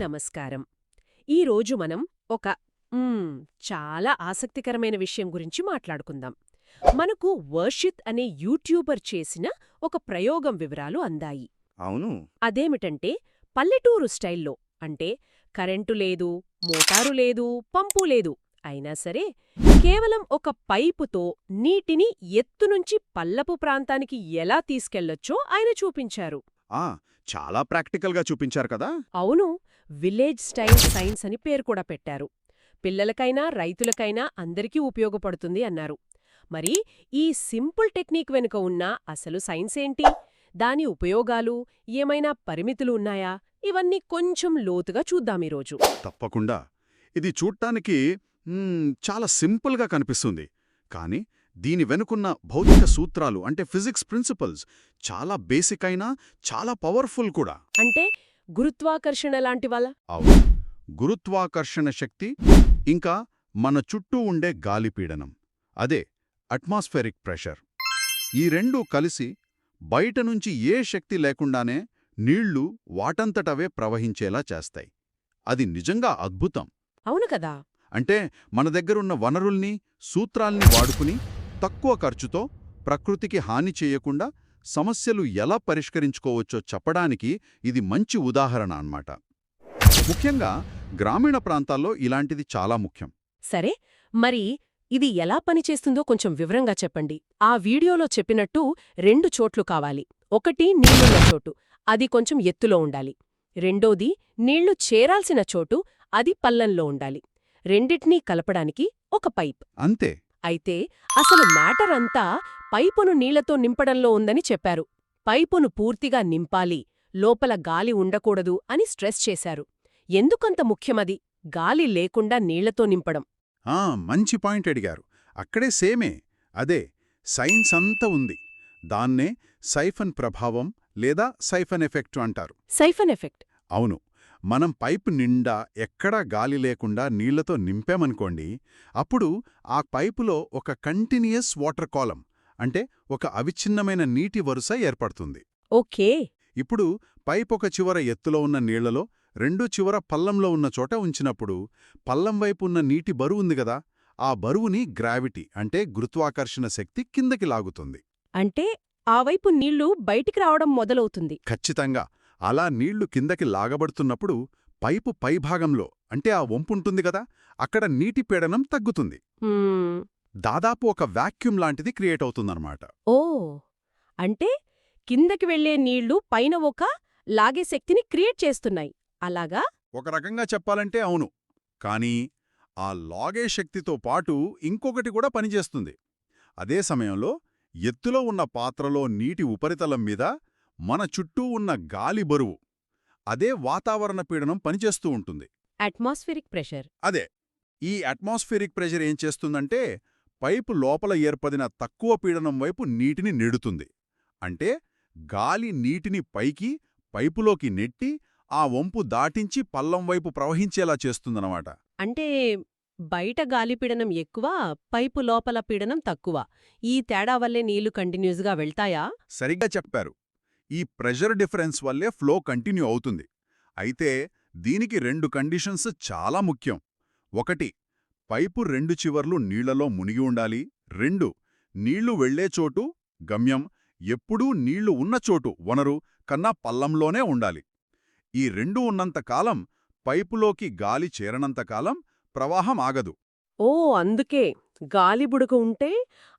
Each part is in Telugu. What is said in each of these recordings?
నమస్కారం. ఈరోజు మనం ఒక చాలా ఆసక్తికరమైన విషయం గురించి మాట్లాడుకుందాం. మనకు వర్షిత్ అనే యూట్యూబర్ చేసిన ఒక ప్రయోగం వివరాలు అందాయి. అవును. అదేమిటంటే పల్లెటూరు స్టైల్లో అంటే కరెంటు లేదు మోటారు లేదు పంపు లేదు అయినా సరే కేవలం ఒక పైపుతో నీటిని ఎత్తునుంచి పల్లపు ప్రాంతానికి ఎలా తీసుకెళ్ళొచ్చో ఆయన చూపించారు. ఆ చాలా ప్రాక్టికల్గా చూపించారు కదా? అవును. విలేజ్ స్టైల్ సైన్స్ అని పేరు కూడా పెట్టారు. పిల్లలకైనా రైతులకైనా అందరికీ ఉపయోగపడుతుంది అన్నారు. మరి ఈ సింపుల్ టెక్నిక్ వెనుక ఉన్న అసలు సైన్స్ ఏంటి? దాని ఉపయోగాలు ఏమైనా పరిమితులు ఉన్నాయా? ఇవన్నీ కొంచెం లోతుగా చూద్దాం ఈరోజు. తప్పకుండా. ఇది చూడ్డానికి మ్మ్, చాలా సింపుల్గా కనిపిస్తుంది. కానీ దీని వెనుకున్న భౌతిక సూత్రాలు అంటే ఫిజిక్స్ ప్రిన్సిపల్స్ చాలా బేసిక్ అయినా చాలా పవర్ఫుల్ కూడా. అంటే గురుత్వాకర్షణ లాంటి వాళ్ళ? గురుత్వాకర్షణ శక్తి ఇంకా మన చుట్టూ ఉండే గాలిపీడనం. అదే అట్మాస్ఫెరిక్ ప్రెషర్. ఈ రెండూ కలిసి బయట నుంచి ఏ శక్తి లేకుండానే నీళ్ళు వాటంతటవే ప్రవహించేలా చేస్తాయి. అది నిజంగా అద్భుతం. అవును కదా? అంటే మన దగ్గరున్న వనరుల్ని సూత్రాల్ని వాడుకుని తక్కువ ఖర్చుతో ప్రకృతికి హాని చేయకుండా సమస్యలు ఎలా పరిష్కరించుకోవచ్చో చెప్పడానికి ఇది మంచి ఉదాహరణ అన్నమాట. ముఖ్యంగా గ్రామీణ ప్రాంతాల్లో ఇలాంటిది చాలా ముఖ్యం. సరే మరి ఇది ఎలా పనిచేస్తుందో కొంచెం వివరంగా చెప్పండి. ఆ వీడియోలో చెప్పినట్టు రెండు చోట్లు కావాలి. ఒకటి నీళ్ళున్న చోటు అది కొంచెం ఎత్తులో ఉండాలి. రెండోది నీళ్ళు చేరాల్సిన చోటు అది పల్లంలో ఉండాలి. రెండిటినీ కలపడానికి ఒక పైప్. అంతే. అయితే అసలు మ్యాటర్ అంతా పైపును నీళ్ళతో నింపడంలో ఉందని చెప్పారు. పైపును పూర్తిగా నింపాలి లోపల గాలి ఉండకూడదు అని స్ట్రెస్ చేశారు. ఎందుకంత ముఖ్యమది? గాలి లేకుండా నీళ్ళతో నింపడం. ఆ మంచి పాయింట్ అడిగారు. అక్కడే సేమే. అదే సైన్స్ అంతా ఉంది. దాన్నే సైఫన్ ప్రభావం లేదా సైఫన్ ఎఫెక్ట్ అంటారు. Siphon effect. అవును. మనం పైపు నిండా ఎక్కడా గాలి లేకుండా నీళ్ళతో నింపామనుకోండి అప్పుడు ఆ పైపులో ఒక కంటిన్యూయస్ వాటర్ కాలం అంటే ఒక అవిచ్ఛిన్నమైన నీటి వరుస ఏర్పడుతుంది. ఓకే. ఇప్పుడు పైప్ ఒక చివర ఎత్తులో ఉన్న నీళ్ళలో రెండో చివర పల్లంలో ఉన్న చోట ఉంచినప్పుడు పల్లం వైపు ఉన్న నీటి బరువు ఉంది గదా ఆ బరువుని గ్రావిటీ అంటే గురుత్వాకర్షణ శక్తి కిందకి లాగుతుంది. అంటే ఆ వైపు నీళ్ళు బయటికి రావడం మొదలవుతుంది. ఖచ్చితంగా. అలా నీళ్ళు కిందకి లాగబడుతున్నప్పుడు పైపు పైభాగంలో అంటే ఆ వంపుంటుంది గదా అక్కడ నీటి పీడనం తగ్గుతుంది. దాదాపు ఒక వాక్యూమ్ లాంటిది క్రియేట్ అవుతుందన్నమాట. ఓ! అంటే కిందకి వెళ్ళే నీళ్ళు పైన ఒక లాగే శక్తిని క్రియేట్ చేస్తున్నాయి. అలాగా? ఒక రకంగా చెప్పాలంటే అవును. కానీ ఆ లాగే శక్తితో పాటు ఇంకొకటి కూడా పనిచేస్తుంది. అదే సమయంలో ఎత్తులో ఉన్న పాత్రలో నీటి ఉపరితలం మీద మన చుట్టూ ఉన్న గాలి బరువు. అదే వాతావరణ పీడనం పనిచేస్తూ ఉంటుంది. Atmospheric pressure. అదే ఈ అట్మాస్ఫిరిక్ ప్రెషర్ ఏం చేస్తుందంటే పైపు లోపల ఏర్పడిన తక్కువ పీడనం వైపు నీటిని నెడుతుంది. అంటే గాలి నీటిని పైకి పైపులోకి నెట్టి ఆ వంపు దాటించి పల్లం వైపు ప్రవహించేలా చేస్తుందన్నమాట. అంటే బయట గాలి పీడనం ఎక్కువ పైపు లోపల పీడనం తక్కువ. ఈ తేడా వల్లే నీళ్ళు కంటిన్యూస్గా వెళ్తాయా? సరిగ్గా చెప్పారు. ఈ ప్రెషర్ డిఫరెన్స్ వల్లే ఫ్లో కంటిన్యూ అవుతుంది. అయితే దీనికి రెండు కండిషన్స్ చాలా ముఖ్యం. ఒకటి పైపు రెండు చివర్లు నీళ్ళలో మునిగి ఉండాలి. రెండు నీళ్ళు వెళ్ళే చోటు గమ్యం. ఎప్పుడూ నీళ్ళు ఉన్న చోటు వనరు కన్నా పల్లంలోనే ఉండాలి. ఈ రెండు ఉన్నంతకాలం పైపులోకి గాలి చేరనంతకాలం ప్రవాహం ఆగదు. ఓ అందుకే గాలి ఉంటే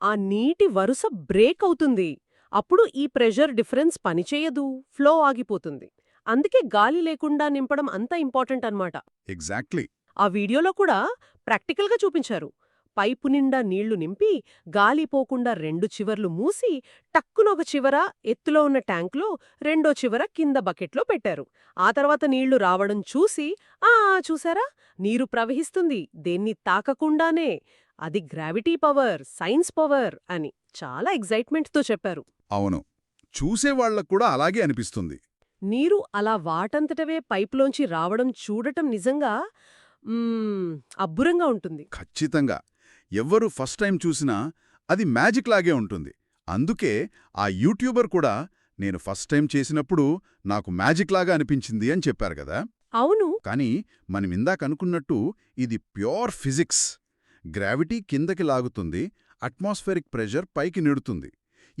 ఆ నీటి వరుస బ్రేక్ అవుతుంది. అప్పుడు ఈ ప్రెషర్ డిఫరెన్స్ పనిచేయదు ఫ్లో ఆగిపోతుంది. అందుకే గాలి లేకుండా నింపడం అంత ఇంపార్టెంట్ అన్నమాట. ఎగ్జాక్ట్లీ. ఆ వీడియోలో కూడా ప్రాక్టికల్గా చూపించారు. పైపు నిండా నీళ్ళు నింపి గాలి పోకుండా రెండు చివర్లు మూసి టక్కున ఒక చివర ఎత్తులో ఉన్న ట్యాంక్లో రెండో చివర కింద బకెట్లో పెట్టారు. ఆ తర్వాత నీళ్ళు రావడం చూసి ఆ చూసారా? నీరు ప్రవహిస్తుంది. దేన్ని తాకకుండానే. అది గ్రావిటీ పవర్ సైన్స్ పవర్ అని చాలా ఎగ్జైట్మెంట్తో చెప్పారు. అవును. చూసేవాళ్ళకు కూడా అలాగే అనిపిస్తుంది. నీరు అలా వాటంతటవే పైపులోంచి రావడం చూడటం నిజంగా అబ్బురంగా ఉంటుంది. ఖచ్చితంగా. ఎవ్వరు ఫస్ట్ టైం చూసినా అది మ్యాజిక్ లాగే ఉంటుంది. అందుకే ఆ యూట్యూబర్ కూడా నేను ఫస్ట్ టైం చేసినప్పుడు నాకు మ్యాజిక్ లాగా అనిపించింది అని చెప్పారు కదా! అవును. కానీ మనం ఇందాక అనుకున్నట్టు ఇది ప్యూర్ ఫిజిక్స్. గ్రావిటీ కిందకి లాగుతుంది అట్మాస్ఫెరిక్ ప్రెషర్ పైకి నెడుతుంది.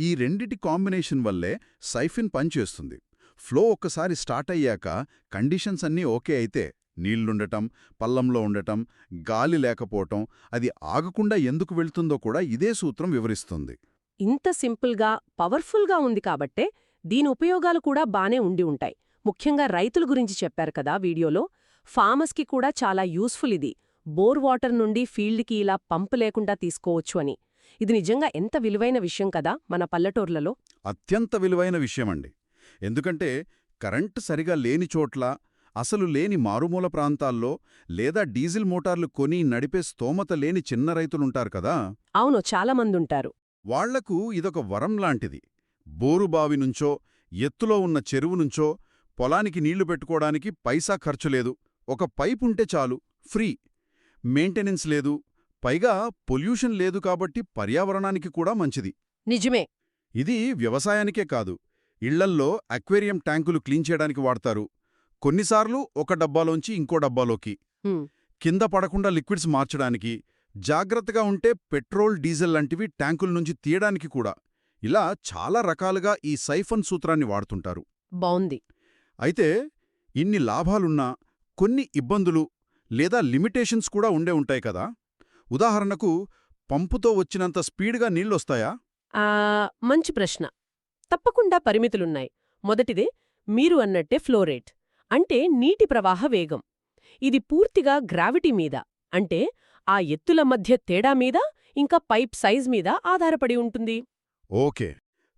ఈ రెండిటి కాంబినేషన్ వల్లే సైఫిన్ పనిచేస్తుంది. ఫ్లో ఒక్కసారి స్టార్ట్ అయ్యాక కండిషన్స్ అన్నీ ఓకే అయితే నీళ్ళుండటం పల్లంలో ఉండటం గాలి లేకపోవటం అది ఆగకుండా ఎందుకు వెళ్తుందో కూడా ఇదే సూత్రం వివరిస్తుంది. ఇంత సింపుల్గా పవర్ఫుల్గా ఉంది కాబట్టే దీని ఉపయోగాలు కూడా బానే ఉండి ఉంటాయి. ముఖ్యంగా రైతుల గురించి చెప్పారు కదా వీడియోలో. ఫార్మర్స్కి కూడా చాలా యూస్ఫుల్ ఇది. బోర్ వాటర్ నుండి ఫీల్డ్కి ఇలా పంపు లేకుండా తీసుకోవచ్చు అని. ఇది నిజంగా ఎంత విలువైన విషయం కదా మన పల్లెటూర్లలో? అత్యంత విలువైన విషయమండి. ఎందుకంటే కరెంటు సరిగా లేని చోట్ల అసలు లేని మారుమూల ప్రాంతాల్లో లేదా డీజిల్ మోటార్లు కొని నడిపే స్తోమత లేని చిన్న రైతులుంటారు కదా? అవును చాలా మందుంటారు. వాళ్ళకు ఇదొక వరం లాంటిది. బోరుబావి నుంచో ఎత్తులో ఉన్న చెరువు నుంచో పొలానికి నీళ్ళు పెట్టుకోవడానికి పైసా ఖర్చు లేదు. ఒక పైపుంటే చాలు ఫ్రీ. మెయింటెనెన్స్ లేదు పైగా పొల్యూషన్ లేదు కాబట్టి పర్యావరణానికి కూడా మంచిది. నిజమే. ఇది వ్యవసాయానికే కాదు ఇళ్ళల్లో అక్వేరియం ట్యాంకులు క్లీన్ చేయడానికి వాడతారు. కొన్నిసార్లు ఒక డబ్బాలోంచి ఇంకో డబ్బాలోకి. కింద పడకుండా లిక్విడ్స్ మార్చడానికి జాగ్రత్తగా ఉంటే పెట్రోల్ డీజిల్ లాంటివి ట్యాంకుల నుంచి తీయడానికి కూడా. ఇలా చాలా రకాలుగా ఈ సైఫన్ సూత్రాన్ని వాడుతుంటారు. బావుంది. అయితే ఇన్ని లాభాలున్నా కొన్ని ఇబ్బందులు లేదా లిమిటేషన్స్ కూడా ఉండే ఉంటాయి కదా? ఉదాహరణకు పంపుతో వచ్చినంత స్పీడ్గా నీళ్ళొస్తాయా ఆ మంచి ప్రశ్న. తప్పకుండా పరిమితులున్నాయి. మొదటిదే మీరు అన్నట్టే ఫ్లోరేట్ అంటే నీటి ప్రవాహ వేగం. ఇది పూర్తిగా గ్రావిటీ మీద అంటే ఆ ఎత్తుల మధ్య తేడా మీద ఇంకా పైప్ సైజ్ మీద ఆధారపడి ఉంటుంది. ఓకే.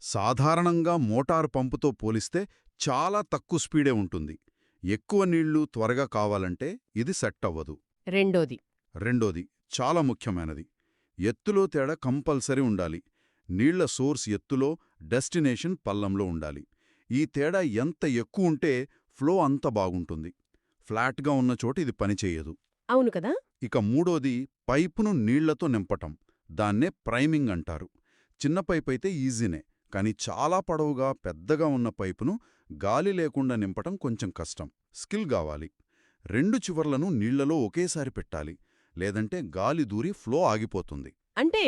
సాధారణంగా మోటారు పంపుతో పోలిస్తే చాలా తక్కువ స్పీడే ఉంటుంది. ఎక్కువ నీళ్ళు త్వరగా కావాలంటే ఇది సెట్ అవ్వదు. రెండోది. రెండోది చాలా ముఖ్యమైనది. ఎత్తులో తేడా కంపల్సరీ ఉండాలి. నీళ్ళ సోర్స్ ఎత్తులో డెస్టినేషన్ పల్లంలో ఉండాలి. ఈ తేడా ఎంత ఎక్కువ ఉంటే ఫ్లో అంత బాగుంటుంది. ఫ్లాట్గా ఉన్న చోట ఇది పనిచేయదు అవును కదా? ఇక మూడోది పైపును నీళ్ళతో నింపటం. దాన్నే ప్రైమింగ్ అంటారు. చిన్న పైపు అయితే ఈజీనే కానీ చాలా పొడవుగా పెద్దగా ఉన్న పైపును గాలి లేకుండా నింపటం కొంచెం కష్టం. స్కిల్ కావాలి. రెండు చివర్లను నీళ్ళలో ఒకేసారి పెట్టాలి. లేదంటే గాలి దూరి ఫ్లో ఆగిపోతుంది. అంటే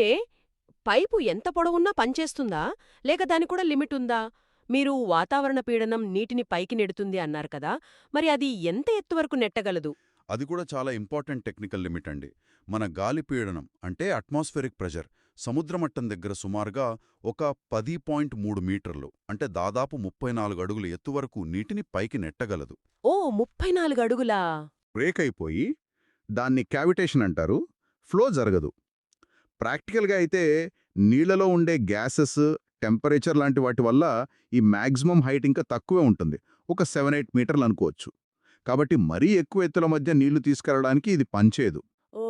పైపు ఎంత పొడవున్నా పనిచేస్తుందా లేక దానికి కూడా లిమిట్ ఉందా? మీరు వాతావరణ పీడనం నీటిని పైకి నెడుతుంది అన్నారు కదా మరి అది ఎంత ఎత్తు వరకు నెట్టగలదు? అది కూడా చాలా ఇంపార్టెంట్ టెక్నికల్ లిమిట్ అండి. మన గాలి పీడనం అంటే అట్మాస్ఫెరిక్ ప్రెషర్ సముద్రమట్టం దగ్గర సుమారుగా ఒక పది పాయింట్ మూడు మీటర్లు అంటే దాదాపు ముప్పై నాలుగు అడుగుల ఎత్తు వరకు నీటిని పైకి నెట్టగలదు. ఓ ముప్పై నాలుగు అడుగులా? బ్రేక్ అయిపోయి దాన్ని క్యావిటేషన్ అంటారు. ఫ్లో జరగదు. ప్రాక్టికల్గా అయితే నీళ్ళలో ఉండే గ్యాసెస్ టెంపరేచర్ లాంటి వాటి వల్ల ఈ మ్యాక్సిమం హైట్ ఇంకా తక్కువే ఉంటుంది. ఒక సెవెన్ ఎయిట్ మీటర్లు అనుకోవచ్చు. కాబట్టి మరీ ఎక్కువ ఎత్తుల మధ్య నీళ్ళు తీసుకెళ్ళడానికి ఇది పనిచేయదు. ఓ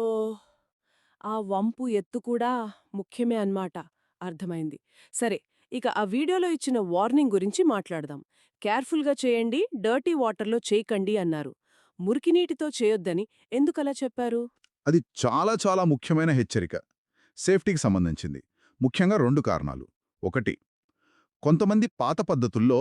ఆ వంపు ఎత్తు కూడా ముఖ్యమే అన్నమాట. అర్థమైంది. సరే ఇక ఆ వీడియోలో ఇచ్చిన వార్నింగ్ గురించి మాట్లాడదాం. కేర్ఫుల్గా చేయండి డర్టీ వాటర్లో చేయకండి అన్నారు. మురికినీటితో చేయొద్దని ఎందుకలా చెప్పారు? అది చాలా చాలా ముఖ్యమైన హెచ్చరిక. సేఫ్టీకి సంబంధించింది. ముఖ్యంగా రెండు కారణాలు. ఒకటి కొంతమంది పాత పద్ధతుల్లో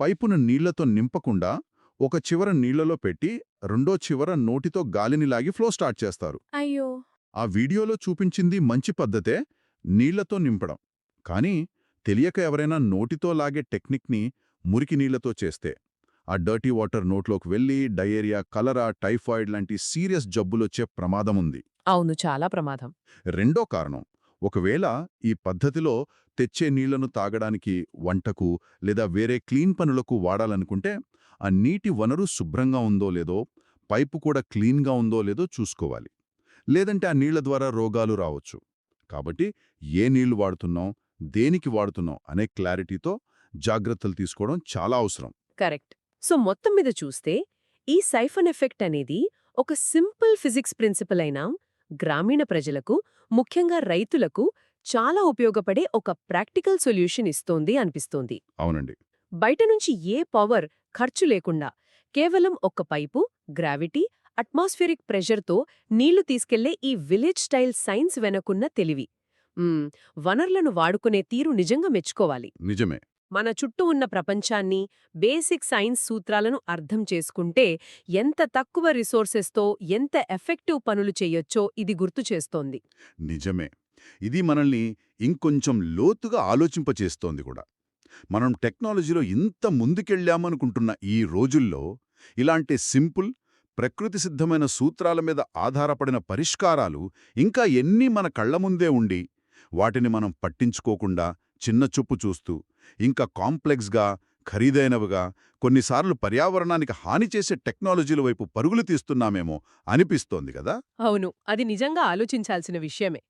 పైపును నీళ్ళతో నింపకుండా ఒక చివర నీళ్ళలో పెట్టి రెండో చివర నోటితో గాలిని లాగి ఫ్లో స్టార్ట్ చేస్తారు. అయ్యో! ఆ వీడియోలో చూపించింది మంచి పద్ధతే నీళ్ళతో నింపడం. కానీ తెలియక ఎవరైనా నోటితో లాగే టెక్నిక్ని మురికి నీళ్ళతో చేస్తే ఆ డర్టీ వాటర్ నోట్లోకి వెళ్ళి డయేరియా కలరా టైఫాయిడ్ లాంటి సీరియస్ జబ్బులొచ్చే ప్రమాదముంది. అవును చాలా ప్రమాదం. రెండో కారణం ఒకవేళ ఈ పద్ధతిలో తెచ్చే నీళ్ళను తాగడానికి వంటకు లేదా వేరే క్లీన్ పనులకు వాడాలనుకుంటే ఆ నీటి వనరు శుభ్రంగా ఉందో లేదో పైపు కూడా క్లీన్గా ఉందో లేదో చూసుకోవాలి. లేదంటే ఆ నీళ్ళ ద్వారా రోగాలు రావచ్చు. కాబట్టి ఏ నీళ్ళు వాడుతున్నాం దేనికి వాడుతున్నాం అనే క్లారిటీతో జాగ్రత్తలు తీసుకోవడం చాలా అవసరం. కరెక్ట్. సో మొత్తం మీద చూస్తే ఈ సైఫన్ ఎఫెక్ట్ అనేది ఒక సింపుల్ ఫిజిక్స్ ప్రిన్సిపల్ అయినా గ్రామీణ ప్రజలకు ముఖ్యంగా రైతులకు చాలా ఉపయోగపడే ఒక ప్రాక్టికల్ సొల్యూషన్ ఇస్తోంది అనిపిస్తోంది. అవునండి. బయట నుంచి ఏ పవర్ ఖర్చు లేకుండా కేవలం ఒక్క పైపు గ్రావిటీ అట్మాస్ఫిరిక్ ప్రెషర్తో నీళ్ళు తీసుకెళ్ళే ఈ విలేజ్ స్టైల్ సైన్స్ వెనకున్న తెలివి. వనరులను వాడుకునే తీరు నిజంగా మెచ్చుకోవాలి. నిజమే. మన చుట్టూ ఉన్న ప్రపంచాన్ని బేసిక్ సైన్స్ సూత్రాలను అర్థం చేసుకుంటే ఎంత తక్కువ రిసోర్సెస్తో ఎంత ఎఫెక్టివ్ పనులు చెయ్యొచ్చో ఇది గుర్తు చేస్తోంది. నిజమే. ఇది మనల్ని ఇంకొంచెం లోతుగా ఆలోచింపచేస్తోంది కూడా. మనం టెక్నాలజీలో ఇంత ముందుకెళ్ళామనుకుంటున్న ఈ రోజుల్లో ఇలాంటి సింపుల్ ప్రకృతి సిద్ధమైన సూత్రాల మీద ఆధారపడిన పరిష్కారాలు ఇంకా ఎన్ని మన కళ్ళ ముందే ఉండి వాటిని మనం పట్టించుకోకుండా చిన్నచూపు చూస్తూ ఇంకా కాంప్లెక్స్గా ఖరీదైనవిగా కొన్నిసార్లు పర్యావరణానికి హాని చేసే టెక్నాలజీల వైపు పరుగులు తీస్తున్నామేమో అనిపిస్తోంది కదా? అవును. అది నిజంగా ఆలోచించాల్సిన విషయమే.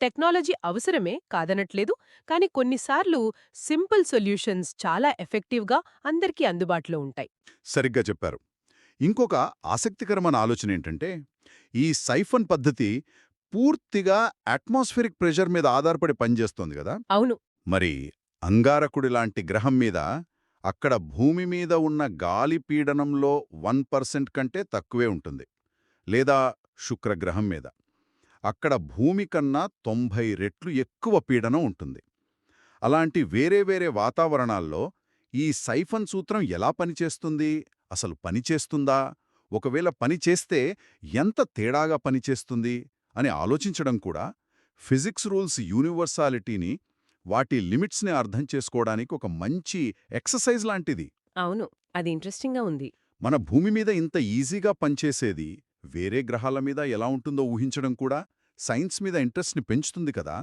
టెక్నాలజీ అవసరమే కాదనట్లేదు కానీ కొన్నిసార్లు సింపుల్ సొల్యూషన్స్ చాలా ఎఫెక్టివ్గా అందరికీ అందుబాటులో ఉంటాయి. సరిగ్గా చెప్పారు. ఇంకొక ఆసక్తికరమైన ఆలోచన ఏంటంటే ఈ సైఫన్ పద్ధతి పూర్తిగా అట్మాస్ఫిరిక్ ప్రెషర్ మీద ఆధారపడి పనిచేస్తోంది కదా? అవును. మరి అంగారకుడి లాంటి గ్రహం మీద అక్కడ భూమి మీద ఉన్న గాలి పీడనంలో వన్ పర్సెంట్ కంటే తక్కువే ఉంటుంది లేదా శుక్రగ్రహం మీద. అక్కడ భూమి కన్నా తొంభై రెట్లు ఎక్కువ పీడనం ఉంటుంది. అలాంటి వేరే వేరే వాతావరణాల్లో ఈ సైఫన్ సూత్రం ఎలా పనిచేస్తుంది? అసలు పనిచేస్తుందా ఒకవేళ పనిచేస్తే ఎంత తేడాగా పనిచేస్తుంది అని ఆలోచించడం కూడా ఫిజిక్స్ రూల్స్ యూనివర్సాలిటీని వాటి లిమిట్స్ని అర్థం చేసుకోవడానికి ఒక మంచి ఎక్సర్సైజ్ లాంటిది. అవును. అది ఇంట్రెస్టింగ్గా ఉంది. మన భూమి మీద ఇంత ఈజీగా పనిచేసేది వేరే గ్రహాల మీద ఎలా ఉంటుందో ఊహించడం కూడా సైన్స్ మీద ఇంట్రెస్ట్ని పెంచుతుంది కదా.